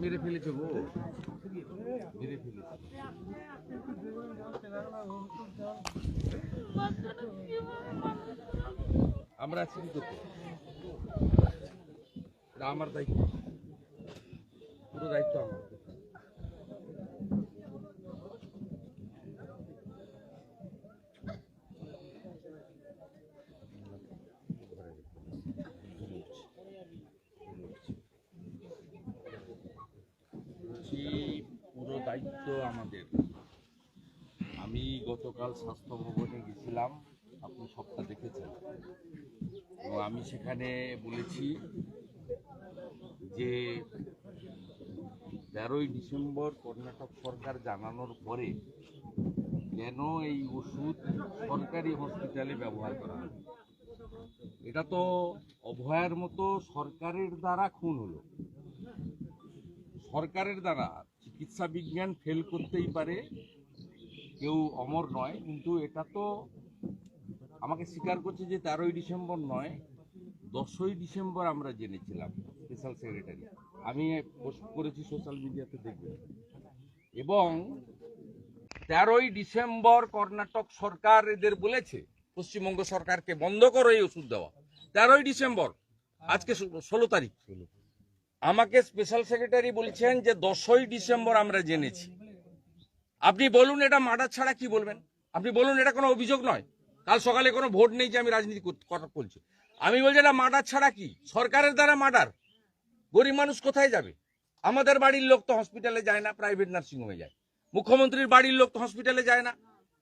মেরে ফেলেছে গো। মেরে ফেলেছে। আমরা আছি কি করতে? আমার দায়িত্ব। পুরো দায়িত্ব আমার বলছি পুরো দায়িত্ব আমাদের। আমি গতকাল স্বাস্থ্য ভবনে গেছিলাম, আপনি সবটা দেখেছেন। এবং আমি সেখানে বলেছি যে তেরোই ডিসেম্বর কর্ণাটক সরকার জানানোর পরে কেন এই ওষুধ সরকারি হসপিটালে ব্যবহার করা হয়? এটা তো অভয়ার মতো সরকারের দ্বারা খুন হলো। সরকারের দ্বারা চিকিৎসা বিজ্ঞান ফেল করতেই পারে। কেউ অমর নয়, কিন্তু এটা তো আমাকে স্বীকার করছে যে তেরোই ডিসেম্বর নয়, দশই ডিসেম্বর আমরা জেনেছিলাম স্পেশাল সেক্রেটারি আমি পোস্ট করেছি সোশ্যাল মিডিয়াতে দেখবেন। এবং তেরোই ডিসেম্বর কর্ণাটক সরকার এদের বলেছে, পশ্চিমবঙ্গ সরকারকে বন্ধ করো এই ওষুধ দেওয়া। তেরোই ডিসেম্বর, আজকে ষোলো তারিখ। আমাকে স্পেশাল সেক্রেটারি বলছেন যে দশই ডিসেম্বর আমরা জেনেছি। আপনি বলুন এটা মার্ডার ছাড়া কি বলবেন? আপনি বলুন এটা কোনো অভিযোগ নয়। কাল সকালে কোনো ভোট নেই যে আমি রাজনীতি কথা বলছি আমি বলছি এটা মার্ডার ছাড়া কি? সরকারের দ্বারা মার্ডার? গরিব মানুষ কোথায় যাবে? আমাদের বাড়ির লোক তো হসপিটালে যায় না প্রাইভেট নার্সিংহোমে যায়। মুখ্যমন্ত্রীর বাড়ির লোক তো হসপিটালে যায় না,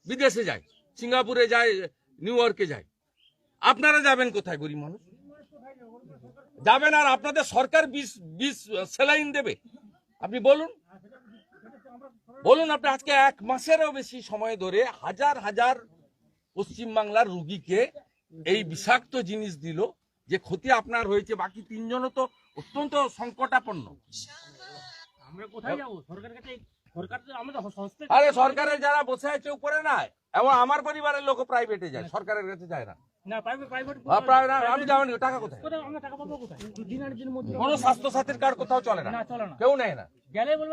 বিদেশে যায়, সিঙ্গাপুরে যায় নিউ ইয়র্কে যায়। আপনারা যাবেন কোথায় গরিব মানুষ? যাবেন আর আপনাদের সরকার বিষ বিষ সেলাইন দেবে। আপনি বলুন। বলুন আপনি আজকে এক মাসেরও বেশি সময় ধরে হাজার হাজার পশ্চিমবাংলার রুগীকে এই বিষাক্ত জিনিস দিল যে ক্ষতি আপনার হয়েছে বাকি তিনজনও তো অত্যন্ত সংকটাপন্ন। আমরা কোথায় যাব? সরকারের কাছে সরকার তো আমাদের সংস্থা আরে সরকারের যারা বসে আছে উপরে নাই। এবং আমার পরিবারের লোক প্রাইভেটে যায় সরকারের কাছে যায় না। আমি যাবেন টাকা কোথায়? কোথায় আমরা টাকা পাবো কোথায়? দিন আর দিন মধ্যে কোনো স্বাস্থ্য সাথীর কার্ড কোথাও চলে না। না চলে না। কেউ নেয় না। গেলে বলব